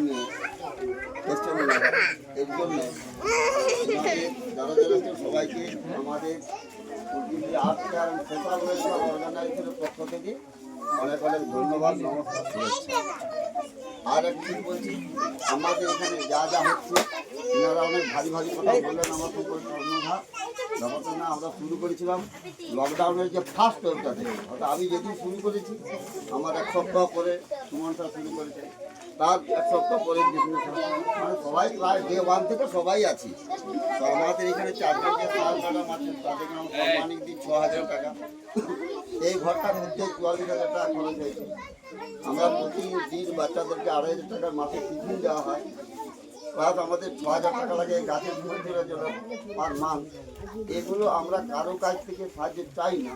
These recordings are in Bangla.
নেই এর জন্য সবাইকে আমাদের পক্ষ থেকে অনেক অনেক ধন্যবাদ আর একটি বলছি আমাদের এখানে যা যা হচ্ছে অনেক ভারী ভারী কথা বললেন আমার সম্পর্কে অন্যধা ব্যাপারটা না আমরা শুরু করেছিলাম লকডাউনের যে ফার্স্ট ওয়েভটাতে অর্থাৎ আমি যেদিন শুরু করেছি, আমার এক সপ্তাহ পরে সুমনটা শুরু করেছে। তার এক সপ্তাহ পরে মানে সবাই প্রায় ডে ওয়ান থেকে সবাই আছি। তো এখানে চারজন যে সাল ম্যাডাম তাদেরকে আমরা সম্মানিক দিই, ছ হাজার টাকা। এই ঘরটার মধ্যে চুয়াল্লিশ হাজার টাকা খরচ হয়েছে। আমরা প্রতিদিন বাচ্চাদেরকে আড়াই হাজার টাকার মাসে টিফিন দেওয়া হয়। প্লাস আমাদের ছ হাজার টাকা লাগে গাছের ফুল তোলার জন্য পার মান্থ এগুলো আমরা কারও কাছ থেকে সাহায্য চাই না।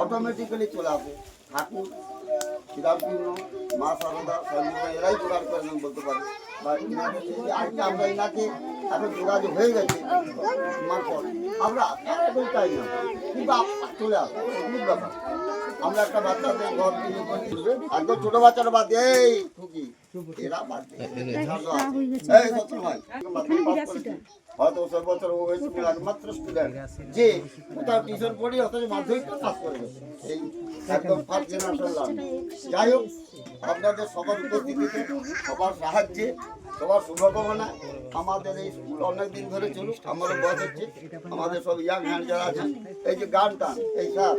অটোমেটিক্যালি চলে আসে। ঠাকুর, শ্রীরামকৃষ্ণ, মা সারদা এরাই জোগাড় করে নেন বলতে পারি। আমরা এখন যোগাযোগ হয়ে গেছে আমরা চাই না। কিন্তু চলে ব্যাপার। আমরা একটা বাচ্চাদের ঘর ছোট বাচ্চারা বাদ এই ঠুকি এই মাধ্যমিক। হয়তো বছর ও একমাত্র স্টুডেন্ট যে কোথাও টিউশন পড়ি অথচ পাস করে। এই একদম ফার্স্ট জেনারেশন যাই হোক আপনাদের সবার উপস্থিতিতে সবার সাহায্যে সবার শুভকামনা। আমাদের এই স্কুল অনেক দিন ধরে চলুক আমারও বয়স হচ্ছে। আমাদের সব ইয়াং হ্যান্ড যারা আছেন এই যে গানটা এই স্যার